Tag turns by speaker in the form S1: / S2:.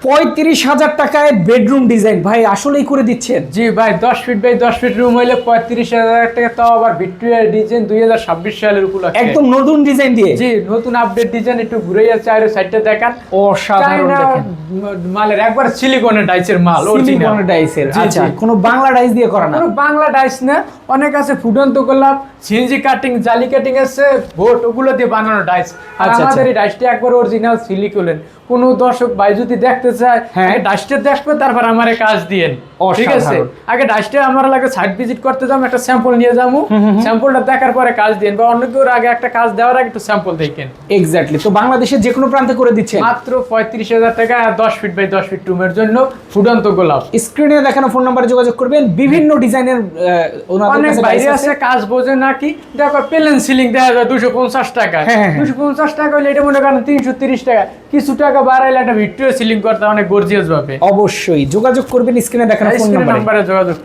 S1: পঁয়ত্রিশ হাজার টাকায় বেডরুম ডিজাইন ভাই আসলেই করে দিচ্ছেন।
S2: জি ভাই দশ ফিট বাই দশ ফিট রুম হইলে পঁয়ত্রিশ হাজার টাকা তাও আবার ভিক্টোরিয়া ডিজাইন দুই হাজার ছাব্বিশ সালের উপলক্ষে।
S1: একদম নতুন ডিজাইন দিয়ে।
S2: জি নতুন আপডেট ডিজাইন একটু ঘুরে যাচ্ছে আর সাইডটা দেখান।
S1: অসাধারণ
S2: মালের একবার সিলিকনের ডাইসের মাল
S1: সিলিকন
S2: original।
S1: ডাইসের আচ্ছা। কোনো বাংলা ডাইস দিয়ে করা না?
S2: কোনো বাংলা ডাইস না অনেক আছে ফুটন্ত গোলাপ সিএনজি কাটিং জালি কাটিং এসে ভোট ওগুলো দিয়ে বানানো ডাইস আর
S1: আচ্ছা,
S2: আমাদের
S1: আচ্ছা।
S2: এই ডাইসটি একবার অরিজিনাল সিলিকুলেন কোনো দর্শক ভাই যদি দেখতে চায়
S1: হ্যাঁ।
S2: ডাইসটা দেখবে তারপর আমারে কাজ দিয়েন ঠিক আছে? আগে ডাইসটা আমার লাগে সাইট ভিজিট করতে যাব একটা স্যাম্পল নিয়ে যাব। স্যাম্পলটা দেখার পরে কাজ দিন বা অন্য কেউ আগে একটা কাজ দেওয়ার আগে একটু স্যাম্পল দেখেন
S1: এক্স্যাক্টলি তো বাংলাদেশের যে কোনো প্রান্তে করে দিচ্ছেন?
S2: মাত্র পঁয়ত্রিশ হাজার টাকা আর দশ ফিট বাই দশ ফিট রুমের জন্য। ফুটন্ত গোলাপ।
S1: স্ক্রিনে দেখানো ফোন নাম্বারে যোগাযোগ করবেন। বিভিন্ন ডিজাইনের
S2: অনেক বাইরে আছে কাজ বোঝে নাকি দেখো প্লেন সিলিং দেখা যায় দুশো পঞ্চাশ টাকা
S1: হ্যাঁ, হ্যাঁ, হ্যাঁ।
S2: দুশো পঞ্চাশ টাকা হলে এটা মনে করেন তিনশো তিরিশ টাকা। কিছু টাকা বাড়াইলে একটা ভিক্টোরিয়া সিলিং করতে অনেক গর্জিয়াস ভাবে।
S1: অবশ্যই। যোগাযোগ করবেন স্ক্রিনে দেখানো
S2: নাম্বারে যোগাযোগ